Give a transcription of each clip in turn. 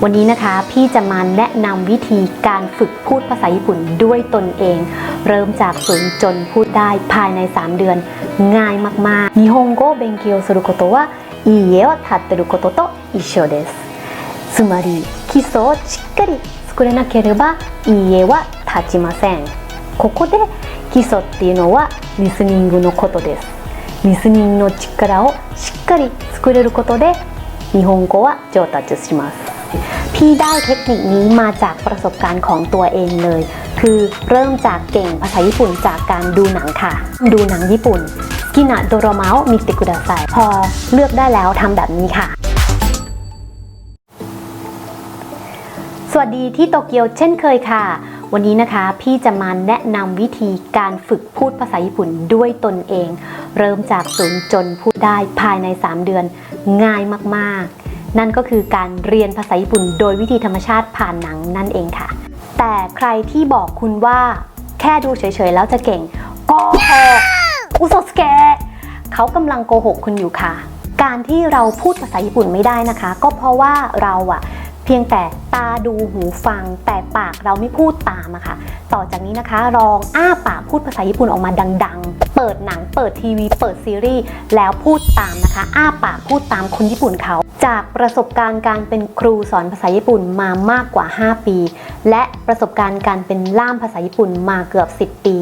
วันนี้นะคะพี่จะมาแนะนำวิธีการฝึกพูดภาษาญี่ปุ่นด้วยตนเอง เริ่มจากศูนย์จนพูดได้ภายใน 3 เดือน ง่ายมากๆ日本語を勉強することはいい家を建てることと一緒ですつまり基礎をしっかり作れなければいい家は建ちませんここで基礎っていうのはリスニングのことですリスニングの力をしっかり作れることで日本語は上達します พี่ได้เทคนิคนี้มาจากประสบการณ์ของตัวเองเลย คือเริ่มจากเก่งภาษาญี่ปุ่นจากการดูหนังค่ะ ดูหนังญี่ปุ่นกินะโดโรมาโอมิติกุดาไซพอเลือกได้แล้วทำแบบนี้ค่ะ สวัสดีที่โตเกียวเช่นเคยค่ะวันนี้นะคะพี่จะมาแนะนำวิธีการฝึกพูดภาษาญี่ปุ่นด้วยตนเอง เริ่มจากศูนย์จนพูดได้ภายใน 3 เดือนง่ายมาก นั่นก็คือการเรียนภาษาญี่ปุ่นโดยวิธีธรรมชาติผ่านหนังนั่นเองค่ะ แต่ใครที่บอกคุณว่าแค่ดูเฉยๆแล้วจะเก่งโกหกอุโซสเกะเขากำลังโกหกคุณอยู่ค่ะ การที่เราพูดภาษาญี่ปุ่นไม่ได้นะคะ ก็เพราะว่าเราอะเพียงแต่ตาดูหูฟัง แต่ปากเราไม่พูดตามอะค่ะ ต่อจากนี้นะคะลองอ้าปากพูดภาษาญี่ปุ่นออกมาดัง ๆ เปิดหนัง เปิดทีวี เปิดซีรีส์แล้วพูดตามนะคะ อ้าปากพูดตามคนญี่ปุ่นเขา จากประสบการณ์การเป็นครูสอนภาษาญี่ปุ่นมามากกว่า 5 ปี และประสบการณ์การเป็นล่ามภาษาญี่ปุ่นมาเกือบ 10 ปี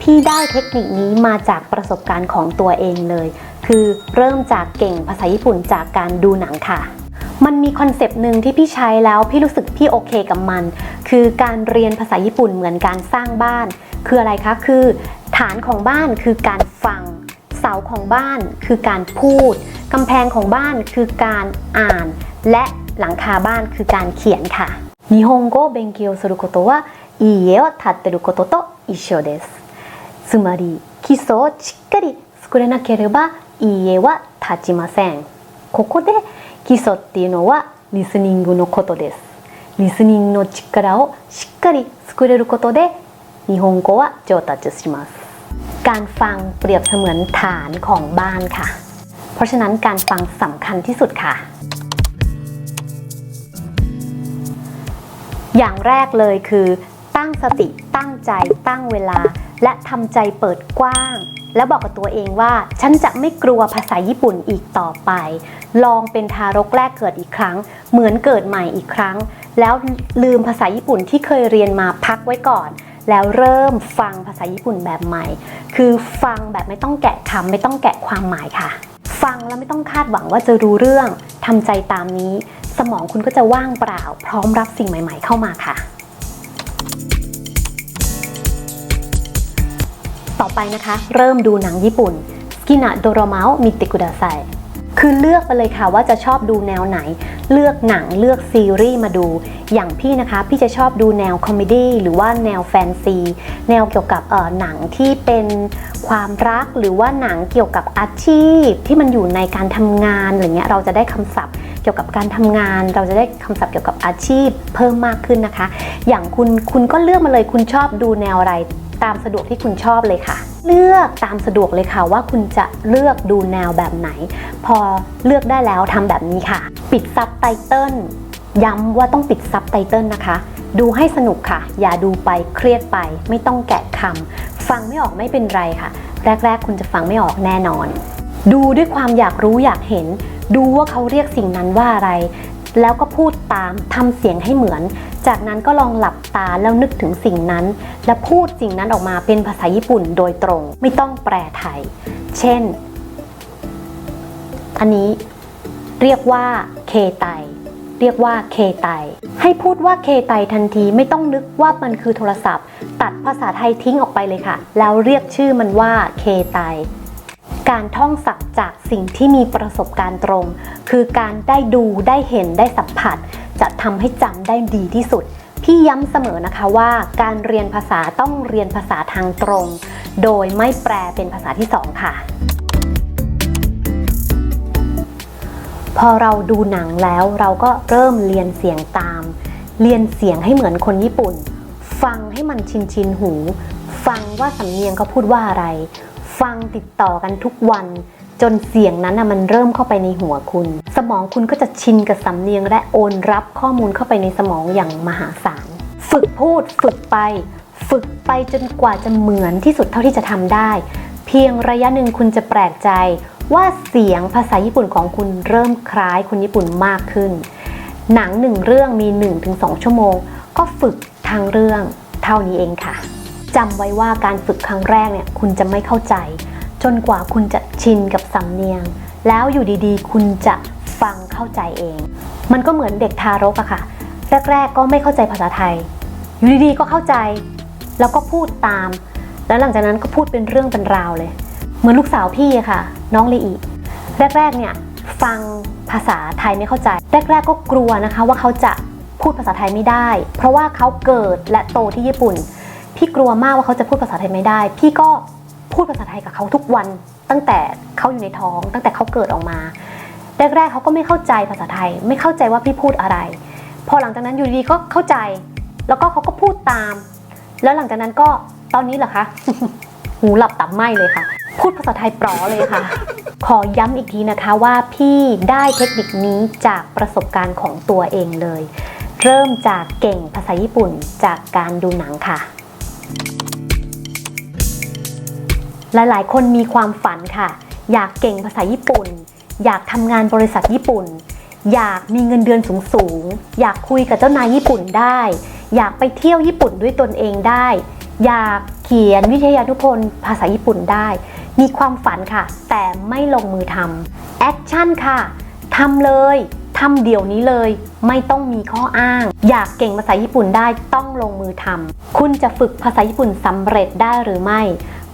พี่ได้เทคนิคนี้มาจากประสบการณ์ของตัวเองเลย คือเริ่มจากเก่งภาษาญี่ปุ่นจากการดูหนังค่ะ มันมีคอนเซปต์หนึ่งที่พี่ใช้แล้วพี่รู้สึกพี่โอเคกับมัน คือการเรียนภาษาญี่ปุ่นเหมือนการสร้างบ้าน คืออะไรคะ คือ ฐานของบ้านคือการฟังเสาของบ้านคือการพูด กำแพงของบ้านคือการอ่าน และหลังคาบ้านคือการเขียนค่ะ日本語を勉強することはいい家を建てることと一緒ですつまり基礎をしっかり作れなければいい家は建ちませんここで基礎っていうのはリスニングのことですリスニングの力をしっかり作れることで日本語は上達します การฟังเปรียบเสมือนฐานของบ้านค่ะ เพราะฉะนั้นการฟังสำคัญที่สุดค่ะ อย่างแรกเลยคือตั้งสติตั้งใจตั้งเวลา และทำใจเปิดกว้าง แล้วบอกกับตัวเองว่า ฉันจะไม่กลัวภาษาญี่ปุ่นอีกต่อไป ลองเป็นทารกแรกเกิดอีกครั้ง เหมือนเกิดใหม่อีกครั้ง แล้วลืมภาษาญี่ปุ่นที่เคยเรียนมาพักไว้ก่อน แล้วเริ่มฟังภาษาญี่ปุ่นแบบใหม่ คือฟังแบบไม่ต้องแกะคำไม่ต้องแกะความหมายค่ะ ฟังแล้วไม่ต้องคาดหวังว่าจะรู้เรื่องทำใจตามนี้ สมองคุณก็จะว่างเปล่า พร้อมรับสิ่งใหม่ ๆ เข้ามาค่ะต่อไปนะคะ เริ่มดูหนังญี่ปุ่นกินะโดโรมาโอมิติกุดาไซ คือเลือกไปเลยค่ะว่าจะชอบดูแนวไหน เลือกหนังเลือกซีรีส์มาดู อย่างพี่นะคะพี่จะชอบดูแนวคอมเมดี้หรือว่าแนวแฟนซี แนวเกี่ยวกับเอ่อหนังที่เป็นความรักหรือว่าหนังเกี่ยวกับอาชีพ ที่มันอยู่ในการทำงานอะไรเงี้ยเราจะได้คำศัพท์เกี่ยวกับการทำงาน เราจะได้คำศัพท์เกี่ยวกับอาชีพเพิ่มมากขึ้นนะคะ อย่างคุณคุณก็เลือกมาเลยคุณชอบดูแนวอะไรตามสะดวกที่คุณชอบเลยค่ะ เลือกตามสะดวกเลยค่ะว่าคุณจะเลือกดูแนวแบบไหน พอเลือกได้แล้วทำแบบนี้ค่ะ ปิดซับไตเติลย้ำว่าต้องปิดซับไตเติลนะคะ ดูให้สนุกค่ะ อย่าดูไปเครียดไป ไม่ต้องแกะคำฟังไม่ออกไม่เป็นไรค่ะ แรก ๆ คุณจะฟังไม่ออกแน่นอน ดูด้วยความอยากรู้อยากเห็น ดูว่าเขาเรียกสิ่งนั้นว่าอะไร แล้วก็พูดตามทำเสียงให้เหมือน จากนั้นก็ลองหลับตาแล้วนึกถึงสิ่งนั้น และพูดสิ่งนั้นออกมาเป็นภาษาญี่ปุ่นโดยตรง ไม่ต้องแปลไทย เช่น อันนี้เรียกว่าเคไตเรียกว่าเคไตให้พูดว่าเคไตทันทีไม่ต้องนึกว่ามันคือโทรศัพท์ ตัดภาษาไทยทิ้งออกไปเลยค่ะ แล้วเรียกชื่อมันว่าเคไตการท่องศัพท์จากสิ่งที่มีประสบการณ์ตรง คือการได้ดูได้เห็นได้สัมผัส จะทำให้จำได้ดีที่สุด พี่ย้ำเสมอนะคะว่าการเรียนภาษาต้องเรียนภาษาทางตรง โดยไม่แปลเป็นภาษาที่สองค่ะ พอเราดูหนังแล้วเราก็เริ่มเรียนเสียงตาม เรียนเสียงให้เหมือนคนญี่ปุ่น ฟังให้มันชินชินหู ฟังว่าสำเนียงเขาพูดว่าอะไร ฟังติดต่อกันทุกวัน จนเสียงนั้นนะมันเริ่มเข้าไปในหัวคุณ สมองคุณก็จะชินกับสำเนียงและโอนรับข้อมูลเข้าไปในสมองอย่างมหาศาล ฝึกพูดฝึกไป ฝึกไปจนกว่าจะเหมือนที่สุดเท่าที่จะทำได้ เพียงระยะหนึ่งคุณจะแปลกใจว่าเสียงภาษาญี่ปุ่นของคุณเริ่มคล้ายคนญี่ปุ่นมากขึ้น หนังหนึ่งเรื่องมี 1-2 ชั่วโมง ก็ฝึกทางเรื่องเท่านี้เองค่ะจำไว้ว่าการฝึกครั้งแรกเนี่ยคุณจะไม่เข้าใจ จนกว่าคุณจะชินกับสำเนียง แล้วอยู่ดีๆ คุณจะฟังเข้าใจเอง มันก็เหมือนเด็กทารกอะค่ะ แรก ๆ ก็ไม่เข้าใจภาษาไทย อยู่ดีๆ ก็เข้าใจ แล้วก็พูดตาม แล้วหลังจากนั้นก็พูดเป็นเรื่องเป็นราวเลย เหมือนลูกสาวพี่ค่ะ น้องลีอีแรก ๆ เนี่ยฟังภาษาไทยไม่เข้าใจ แรก ๆ ก็กลัวนะคะว่าเขาจะพูดภาษาไทยไม่ได้ เพราะว่าเขาเกิดและโตที่ญี่ปุ่น พี่กลัวมากว่าเขาจะพูดภาษาไทยไม่ได้ พี่ก็ พูดภาษาไทยกับเขาทุกวันตั้งแต่เขาอยู่ในท้อง ตั้งแต่เขาเกิดออกมาแรกๆเขาก็ไม่เข้าใจภาษาไทย ไม่เข้าใจว่าพี่พูดอะไร พอหลังจากนั้นอยู่ดีก็เข้าใจ แล้วก็เขาก็พูดตาม แล้วหลังจากนั้นก็ตอนนี้เหรอคะหูหลับตับไหมเลยค่ะ พูดภาษาไทยปลอเลยค่ะ ขอย้ำอีกทีนะคะว่าพี่ได้เทคนิคนี้จากประสบการณ์ของตัวเองเลย เริ่มจากเก่งภาษาญี่ปุ่นจากการดูหนังค่ะ หลายๆ คนมีความฝันค่ะ อยากเก่งภาษาญี่ปุ่น อยากทำงานบริษัทญี่ปุ่น อยากมีเงินเดือนสูงๆ อยากคุยกับเจ้านายญี่ปุ่นได้ อยากไปเที่ยวญี่ปุ่นด้วยตนเองได้ อยากเขียนวิทยานุพนธ์ภาษาญี่ปุ่นได้ มีความฝันค่ะ แต่ไม่ลงมือทำแอคชั่นค่ะทำเลย ทำเดี๋ยวนี้เลย ไม่ต้องมีข้ออ้าง อยากเก่งภาษาญี่ปุ่นได้ต้องลงมือทำคุณจะฝึกภาษาญี่ปุ่นสำเร็จได้หรือไม่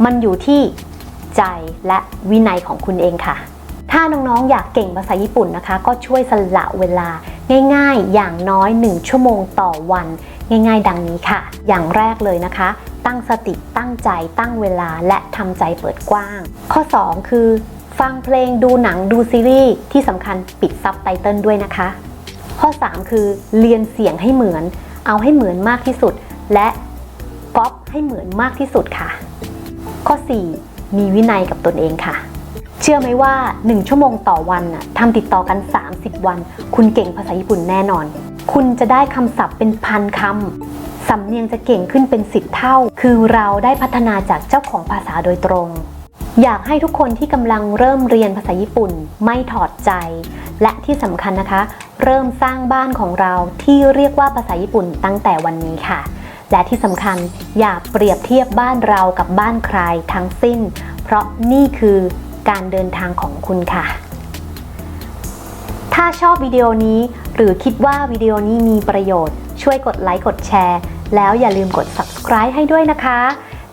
มันอยู่ที่ใจและวินัยของคุณเองค่ะ ถ้าน้องๆ อยากเก่งภาษาญี่ปุ่นนะคะ ก็ช่วยสละเวลาง่ายๆ อย่างน้อย 1 ชั่วโมงต่อวัน ง่ายๆ ดังนี้ค่ะ อย่างแรกเลยนะคะ ตั้งสติตั้งใจตั้งเวลาและทำใจเปิดกว้าง ข้อ 2 คือ ฟังเพลงดูหนังดูซีรีส์ที่สำคัญปิดซับไตเติลด้วยนะคะ ข้อ 3 คือเรียนเสียงให้เหมือน เอาให้เหมือนมากที่สุด และก๊อปให้เหมือนมากที่สุดค่ะ ข้อ 4 มีวินัยกับตนเองค่ะ เชื่อไหมว่า 1 ชั่วโมงต่อวันน่ะทำติดต่อกัน 30 วัน คุณเก่งภาษาญี่ปุ่นแน่นอน คุณจะได้คำศัพท์เป็นพันคำสำเนียงจะเก่งขึ้นเป็น10เท่า คือเราได้พัฒนาจากเจ้าของภาษาโดยตรง อยากให้ทุกคนที่กำลังเริ่มเรียนภาษาญี่ปุ่นไม่ถอดใจ และที่สำคัญนะคะ เริ่มสร้างบ้านของเราที่เรียกว่าภาษาญี่ปุ่นตั้งแต่วันนี้ค่ะ และที่สำคัญอย่าเปรียบเทียบบ้านเรากับบ้านใครทั้งสิ้น เพราะนี่คือการเดินทางของคุณค่ะ ถ้าชอบวิดีโอนี้หรือคิดว่าวิดีโอนี้มีประโยชน์ ช่วยกดไลค์กดแชร์ แล้วอย่าลืมกด subscribe ให้ด้วยนะคะ